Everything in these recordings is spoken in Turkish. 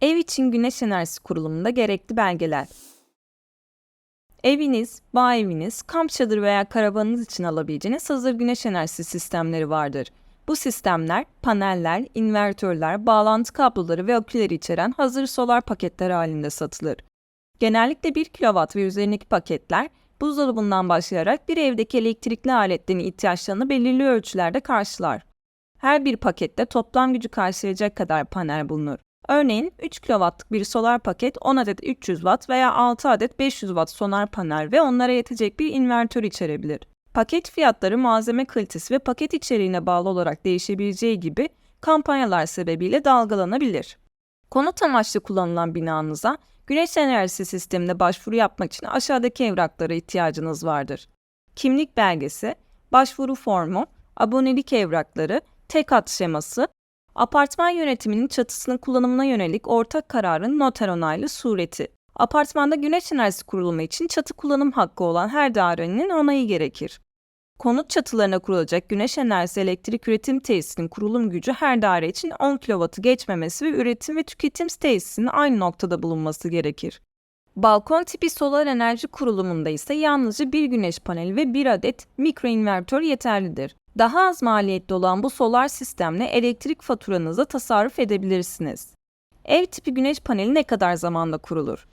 Ev için güneş enerjisi kurulumunda gerekli belgeler. Eviniz, bağ eviniz, kamp çadırı veya karavanınız için alabileceğiniz hazır güneş enerjisi sistemleri vardır. Bu sistemler, paneller, invertörler, bağlantı kabloları ve aküleri içeren hazır solar paketler halinde satılır. Genellikle 1 kW ve üzerindeki paketler, buzdolabından başlayarak bir evdeki elektrikli aletlerin ihtiyaçlarını belirli ölçülerde karşılar. Her bir pakette toplam gücü karşılayacak kadar panel bulunur. Örneğin 3 kW'lık bir solar paket 10 adet 300 Watt veya 6 adet 500 Watt solar panel ve onlara yetecek bir invertör içerebilir. Paket fiyatları malzeme kalitesi ve paket içeriğine bağlı olarak değişebileceği gibi kampanyalar sebebiyle dalgalanabilir. Konut amaçlı kullanılan binanıza güneş enerjisi sistemine başvuru yapmak için aşağıdaki evraklara ihtiyacınız vardır. Kimlik belgesi, başvuru formu, abonelik evrakları, tek hat şeması, apartman yönetiminin çatısının kullanımına yönelik ortak kararın noter onaylı sureti. Apartmanda güneş enerjisi kurulumu için çatı kullanım hakkı olan her dairenin onayı gerekir. Konut çatılarına kurulacak güneş enerjisi elektrik üretim tesisinin kurulum gücü her daire için 10 kW'ı geçmemesi ve üretim ve tüketim tesisinin aynı noktada bulunması gerekir. Balkon tipi solar enerji kurulumunda ise yalnızca bir güneş paneli ve bir adet mikro invertör yeterlidir. Daha az maliyetli olan bu solar sistemle elektrik faturanızda tasarruf edebilirsiniz. Ev tipi güneş paneli ne kadar zamanda kurulur?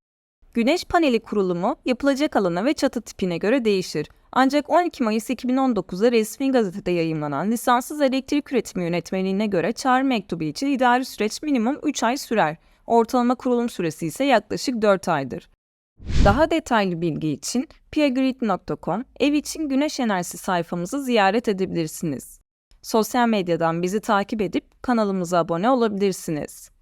Güneş paneli kurulumu yapılacak alana ve çatı tipine göre değişir. Ancak 12 Mayıs 2019'da resmi gazetede yayımlanan lisanssız elektrik üretimi yönetmeliğine göre çağrı mektubu için idari süreç minimum 3 ay sürer. Ortalama kurulum süresi ise yaklaşık 4 aydır. Daha detaylı bilgi için piagrid.com ev için güneş enerjisi sayfamızı ziyaret edebilirsiniz. Sosyal medyadan bizi takip edip kanalımıza abone olabilirsiniz.